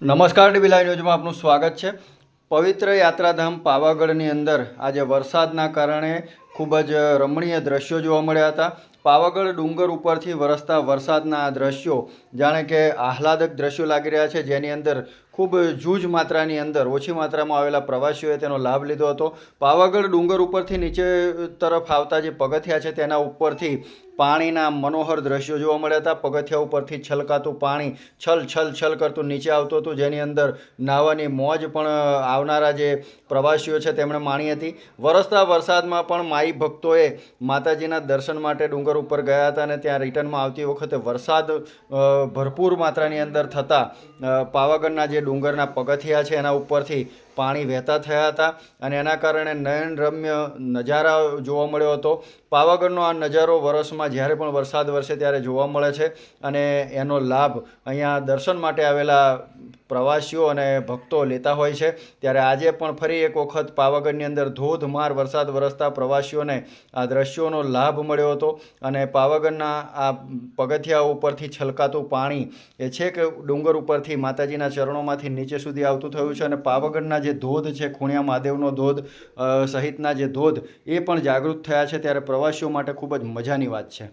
નમસ્કાર ટીવી ન્યૂઝમાં આપનું સ્વાગત છે. પવિત્ર યાત્રાધામ પાવાગઢની અંદર આજે વરસાદના કારણે ખૂબ જ રમણીય દ્રશ્યો જોવા મળ્યા હતા. પાવાગઢ ડુંગર ઉપરથી વરસતા વરસાદના આ દ્રશ્યો જાણે કે આહલાદક દ્રશ્યો લાગી રહ્યા છે. જેની અંદર ખૂબ જૂજ માત્રાની અંદર, ઓછી માત્રામાં આવેલા પ્રવાસીઓએ તેનો લાભ લીધો હતો. પાવાગઢ ડુંગર ઉપરથી નીચે તરફ આવતા જે પગથિયા છે, તેના ઉપરથી પાણીના મનોહર દ્રશ્યો જોવા મળ્યા હતા. પગથિયા ઉપરથી છલકાતું પાણી, છલ છલ છલ કરતું નીચે આવતું હતું. જેની અંદર નાહવાની મોજ પણ આવનારા જે પ્રવાસીઓ છે, તેમણે માણી હતી. વરસતા વરસાદમાં પણ માઈ ભક્તોએ માતાજીના દર્શન માટે ડુંગર ઉપર ગયા હતા અને ત્યાં રિટર્નમાં આવતી વખતે વરસાદ ભરપૂર માત્રાની અંદર થતાં પાવાગઢના જે ડુંગરના પગથિયા છે એના ઉપરથી પાણી વહેતા થયા હતા અને એના કારણે નયનરમ્ય નજારા જોવા મળ્યો હતો. પાવાગઢનો આ નજારો વરસમાં જ્યારે પણ વરસાદ વરસે ત્યારે જોવા મળે છે અને એનો લાભ અહીંયા દર્શન માટે આવેલા પ્રવાસીઓ અને ભક્તો લેતા હોય છે. ત્યારે આજે પણ ફરી એક વખત પાવાગઢની અંદર ધોધમાર વરસાદ વરસતા પ્રવાસીઓને આ દ્રશ્યોનો લાભ મળ્યો હતો અને પાવાગઢના આ પગથિયા ઉપરથી છલકાતું પાણી એ છે કે ડુંગર ઉપરથી માતાજીના ચરણોમાંથી નીચે સુધી આવતું થયું છે અને પાવાગઢના જે ધોધ છે, ખૂણિયા મહાદેવનો ધોધ સહિતના જે ધોધ એ પણ જાગૃત થયા છે. ત્યારે પ્રવાસીઓ માટે ખૂબ જ મજાની વાત છે.